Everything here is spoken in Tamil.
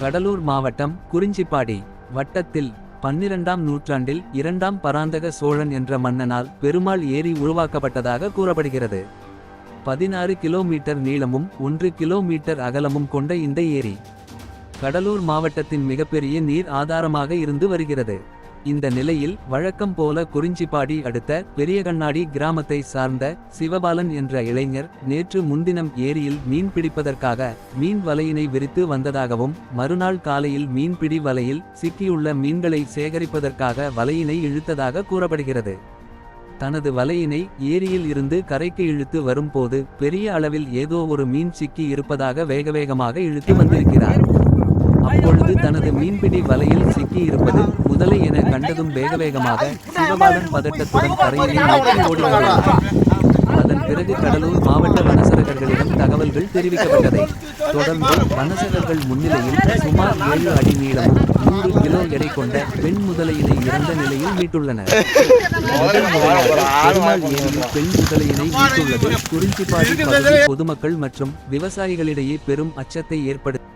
கடலூர் மாவட்டம் குறிஞ்சிப்பாடி வட்டத்தில் பன்னிரண்டாம் நூற்றாண்டில் இரண்டாம் பராந்தக சோழன் என்ற மன்னனால் பெருமாள் ஏரி உருவாக்கப்பட்டதாக கூறப்படுகிறது. பதினாறு கிலோமீட்டர் நீளமும் ஒன்று கிலோமீட்டர் அகலமும் கொண்ட இந்த ஏரி கடலூர் மாவட்டத்தின் மிகப்பெரிய நீர் ஆதாரமாக இருந்து வருகிறது. இந்த நிலையில் வழக்கம் போல குறிஞ்சிப்பாடி அடுத்த பெரியகண்ணாடி கிராமத்தை சார்ந்த சிவபாலன் என்ற இளைஞர் நேற்று முன்தினம் ஏரியில் மீன் பிடிப்பதற்காக மீன் வலையினை விரித்து வந்ததாகவும் மறுநாள் காலையில் மீன்பிடி வலையில் சிக்கியுள்ள மீன்களை சேகரிப்பதற்காக வலையினை இழுத்ததாக கூறப்படுகிறது. தனது வலையினை ஏரியில் இருந்து கரைக்கு இழுத்து வரும்போது பெரிய அளவில் ஏதோ ஒரு மீன் சிக்கி இருப்பதாக வேகவேகமாக இழுத்து வந்திருக்கிறார். அப்பொழுது தனது மீன்பிடி வலையில் சிக்கி இருப்பது முதலை என கண்டதும் வேகவேகமாக சிவபாலன் பதட்டத்துடன் கரையினை நோக்கி அதன் பிறகு கடலூர் மாவட்ட வனசரகர்களிடம் தகவல்கள் தெரிவிக்கப்பட்டதை தொடர்ந்து வனசரகர்கள் முன்னிலையில் சுமார் ஏழு அடி நீளமும் நூறு கிலோ எடை கொண்ட பெண் முதலையினை இறந்த நிலையில் மீட்டுள்ளனர். முதல் முறையாக ஏரியில் பெண் முதலையினை மீட்டுள்ளது. குறிஞ்சிப்பாடி பகுதி பொதுமக்கள் மற்றும் விவசாயிகளிடையே பெரும் அச்சத்தை ஏற்படுத்தி